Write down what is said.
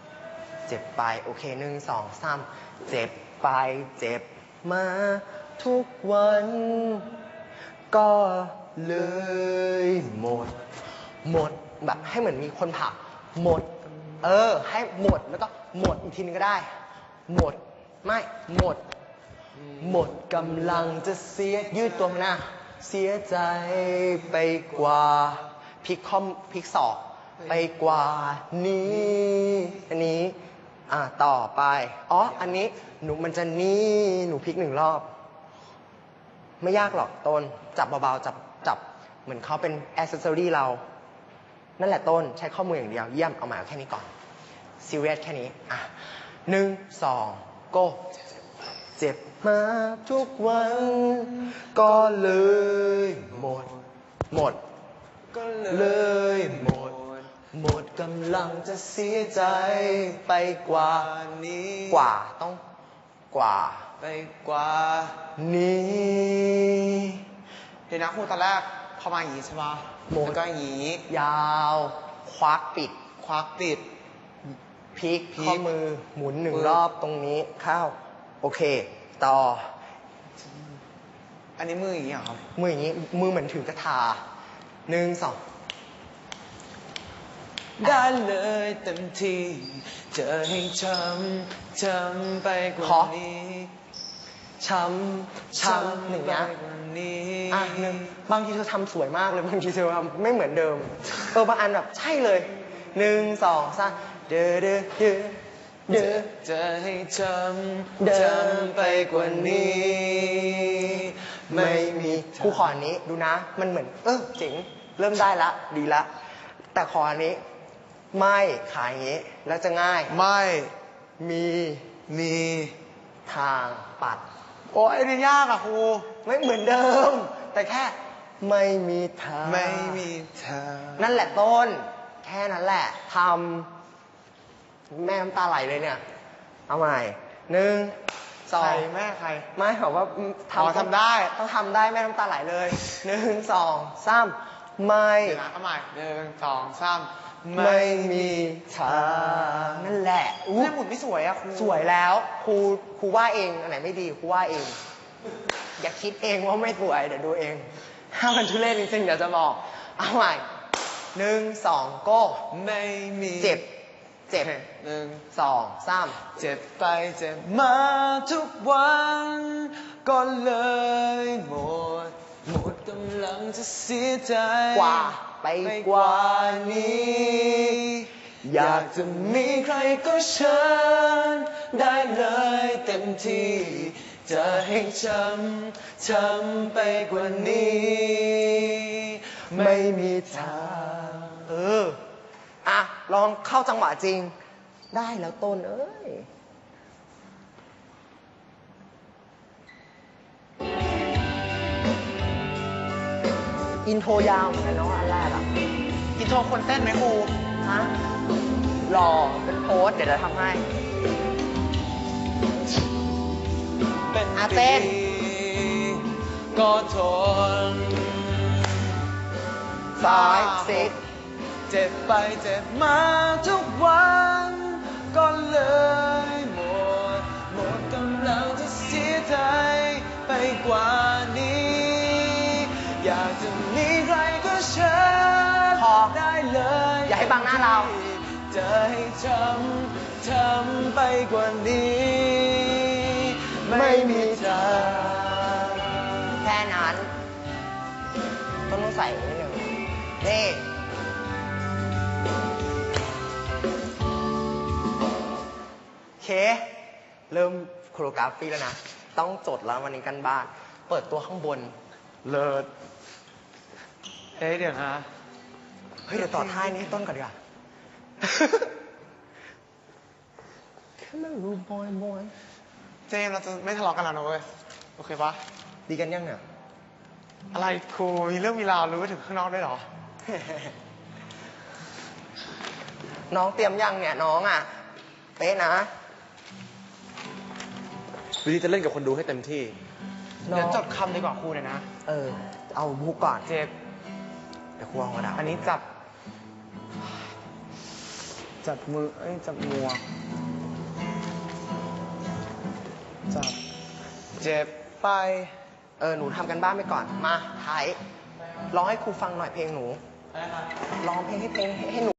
ำเจ็บไป โอเคหนึ่งสองสามเจ็บไป เจ็บมา ทุกวัน ก็เลยหมด หมดแบบให้เหมือนมีคนผลักหมด เออ ให้หมดแล้วก็หมดอีกทีนึงก็ได้ หมด ไม่หมด หมดกำลังจะเสียยืดตัวมาหน้าเสียใจไปกว่าพลิกข้อมพลิกศอก ไปกว่านี้ อันนี้ อ่าต่อไป อ๋อ อันนี้หนูมันจะนี่ หนูพลิกหนึ่งรอบ ไม่ยากหรอกต้น จับเบาๆ จับจับ เหมือนเขาเป็นแอ c เซสซอรี่เรา นั่นแหละต้น ใช้ข้อมืออย่างเดียว เยี่ยม เอามาเอาแค่นี้ก่อนซีเรียสแค่นี้ อะหนึ่งสองโกเจ็บมาทุกวัน ก็เลยหมด หมด ก็เลยหมดหมด กำลังจะเสียใจไปกว่านี้ กว่าต้องกว่า ไปกว่านี้เดี๋ยวนะครูตอนแรกพอมาอย่างนี้ใช่ปะหมดแล้วก็อย่างนี้ยาว ควักปิด ควักปิด พลิกพลิกข้อมือหมุนหนึ่งมือ รอบตรงนี้เข้า โอเค ต่อ อันนี้มืออย่างนี้เหรอครับ มืออย่างนี้มือเหมือนถือกระทาหนึ่งสอง ได้เลยเต็มที่จะให้ช้ำช้ำไปกว่าขอนี้ช้ำช้ำหนึ่งไปนะกว่านี้อะหนึ่งบางทีเธอทำสวยมากเลย บางทีเธอทำไม่เหมือนเดิม เออบางอันแบบใช่เลยหนึ่งสองสามเด้อเด้อเด้อเด้อจะให้ช้เดิำนช้ำไปกว่านี้ ไม่มีครูขออันนี้ดูนะ มันเหมือน เออเจ๋งเริ่มได้ละ ดีละ แต่ขออันนี้ ไม่ขายอย่างนี้ แล้วจะง่าย ไม่มีมีทางปัด โอ้ยอันนี้ยากอะครูไม่เหมือนเดิม แต่แค่ไม่มีทาง ไม่มีทางนั่นแหละต้น แค่นั้นแหละทำแม่น้ำตาไหลเลยเนี่ย เอาใหม่หนึ่งสอใครงแม่ใคร ไม่บอกว่าอ๋อทำได้ ต้องทำได้แม่น้ำตาไหลเลยหนึ่งสองสาม ไม่เดี๋ยวนะเอาใหม่หนึ่งสองสามไม่มีทางนั่นแหละอุ๊แม่หมุนไม่สวยอะครูสวยแล้วครูครูว่าเองอันไหนไม่ดีครูว่าเอง อย่าคิดเองว่าไม่สวยเดี๋ยวดูเอง ถ้ามันทุเรศจริงๆเดี๋ยวจะบอกเอาใหม่หนึ่งสองโก้ไม่มีเจ็บเจ็บหนึ่งสองสามเจ็บไปเจ็บมาทุกวัน ก็เลยหมดหมดกำ ลังจะเสียใจกว่าไปกว่านี้ อยากจะมีใครก็เชิญได้เลยเต็มที่ จะให้ช้ำช้ำไปกว่านี้ ไม่มีทาง เออ อะ ลองเข้าจังหวะจริง ได้แล้วต้นเอ้ย อินโทรยาวเหมือนกันเนาะอันแรกอะอินโทรคนเต้นไหมครูฮะหล่อเป็นโพสต์เดี๋ยวเราทำให้เป็นอะเต้นปีก็ทนซ้ายสิบเจ็บไปเจ็บมาทุกวัน บังหน้าเรา จะให้ช้ำช้ำไปกว่านี้ ไม่มีทางแค่นั้นต้นต้องใส่นิดหนึ่งนี่โอเค เริ่มโคโรกราฟีแล้วนะ ต้องจดแล้ววันนี้กันบ้าน เปิดตัวข้างบน เลิศเฮ้ยเดี๋ยวนะ เฮ้ยเดี๋ยวต่อท้ายนี้ให้ต้นก่อนดีกว่า Come on, rude boy boy เจมส์เราจะไม่ทะเลาะกันแล้วนะเว้ย โอเคปะดีกันยังเนี่ยอะไรครูมีเรื่องมีราวรู้ไปถึงข้างนอกด้วยเหรอ น้องเตรียมยังเนี่ยน้องอะ เป๊ะนะ วิธีจะเล่นกับคนดูให้เต็มที่ เดี๋ยวจดคำดีกว่าครูหน่อยนะ เออ เอาบุกก่อน เจ็บเดี๋ยวครูเอามาดาอันนี้จับ จับมือ เอ้ย จับหมวก จับ เจ็บไป เออ หนูทำกันบ้านไปก่อน มา ไทยร้องให้ครูฟังหน่อยเพลงหนู ร้องเพลงให้เพลงให้หนู